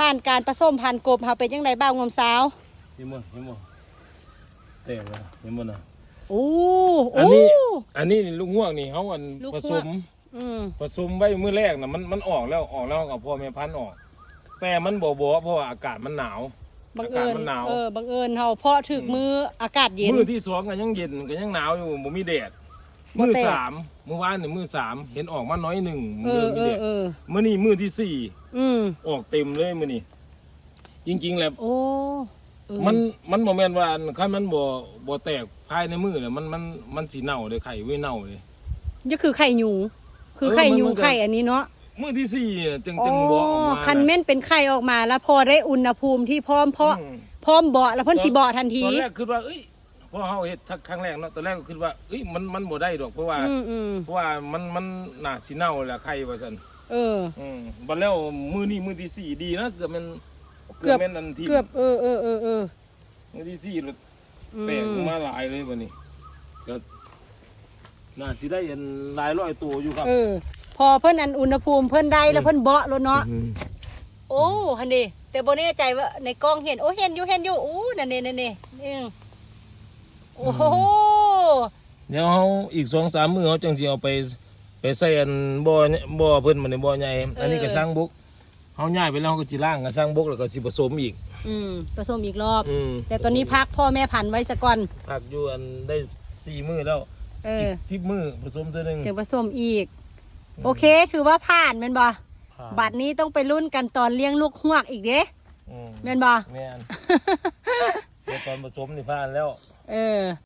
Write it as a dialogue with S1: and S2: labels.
S1: ผ่านการผสมพันธุ์กบเฮาเป็นจังไดบ้างงมสาว
S2: เห็นบ่เห็นบ่แตกแล้วเห็นบ่น่ะ
S1: โอ้
S2: อั
S1: โอ้
S2: นนี้ อันนี้นี่ลูกง่วงนี่เขาอัน
S1: ลูก
S2: ผ
S1: ฮ
S2: ส
S1: วก
S2: ม
S1: อืม
S2: ผสมไว้มื้อแรกน่ะมันมันออกแล้วออกแล้วเอาพ่อแม่พันธุ์ออก แต่มันบ่บ่เพราะว่าอากาศมันหนาว
S1: บัง
S2: อา
S1: เอิ
S2: กาศ
S1: ญ
S2: มันหนาว
S1: เออบังเอิญเฮาเพาะถึกมืออากาศเย็น
S2: มื้อที่สองก็ยังเย็นก็ยังหนาวอยู่บ่มีแดด
S1: บ่
S2: มื้อ
S1: แตก
S2: สามมื้อวานนี่มื้อสามเห็นออกมาน้อยหนึ่ง
S1: เอ
S2: เริ่
S1: อ
S2: มมี
S1: เอ
S2: แด
S1: อ
S2: ด
S1: เออ
S2: มื้อนี้มื้อที่สี่
S1: อืม
S2: ออกเต็มเลยมื้อนี้จริง ๆ แล้ว
S1: โอ้เออ
S2: มันมันบ่แม่นว่าอันคันมันบ่บ่แตกภายในมือเนี่ยมันมันมันสิเน่าเลยไข่ไว้เน่าเลย
S1: นี่คือไข่หยูคือ
S2: เออ
S1: ไข่หยู
S2: มันก็
S1: ไข่อันนี้เนาะ
S2: มือที่สี่เนี่ยจึง
S1: อ๋
S2: จึงบ่ออก
S1: อ
S2: มา
S1: คันแม่นเป็นไข่ออกมาแล้วพอได้อุณหภูมิที่พร้อมเพาะ
S2: อืม
S1: พร้อมเบาะแล้วเพ่นสิเบาะทันที
S2: ตอนแรกคิดว่าเอ้ย พอเฮาเฮ็ดทักครั้งแรกเนาะตอนแรกก็คิดว่าเอ้ยมันมันบ่ได้ดอกเพราะว่า
S1: อืมอืม
S2: เพราะว่ามันมันน่าสิเน่าแหละไข่ว่าซั่น
S1: เออ
S2: อืมบัดแล้วมือนี้มือที่สี่ดีนะเกือบแม่น
S1: เกือบ
S2: แม่นอันที่
S1: เกือบเออเออเออเออ
S2: มือที่สี่
S1: อืม
S2: แตกออกมาหลายเลยบัดนี้ก็น่าสิได้อันหลายร้อยตัวอยู่ครับ
S1: เออ พอเพิ่นอันอุณหภูมิเพิ่นได้แล้วเพิ่นเบาะแล้วเนาะ
S2: อืม
S1: โอ้ฮันดีแต่บ่แน่ใจว่าในกล้องเห็น โอ้เห็นอยู่เห็นอยู่โอ้นั่นนี่นั่นนี่นี่ โอ้โห
S2: เดี๋ยวเฮาอีก2-3มื้อเฮาจังสิเอาไป ไปใส่อันบ่อเนี่ยบ่อเพิ่นมันในบ่อใหญ่อันนี้ก็สร้างบุกเฮาย้ายไปแล้วเฮาก็สิล้างก็สร้างบุกแล้วก็สิผสมอีก
S1: อืมผสมอีกรอบ
S2: อืม
S1: แต่ตอนนี้พักพ่อแม่พันธุ์ไว้ซะก่อน
S2: พักอยู่อันได้สี่มื้อแล้ว
S1: เอออี
S2: กสิบมื้อผสมตัวหนึง
S1: ถึงผสมอีก โอเค ถือว่าผ่านแม่นบ่
S2: ผ่าน
S1: บัดนี้ต้องไปรุ่นกันตอนเลี้ยงลูกฮวกอีกเด้
S2: อืม
S1: แม่นบ่
S2: แม่นแต่ต อนผสมนี่ผ่านแล้ว
S1: เออ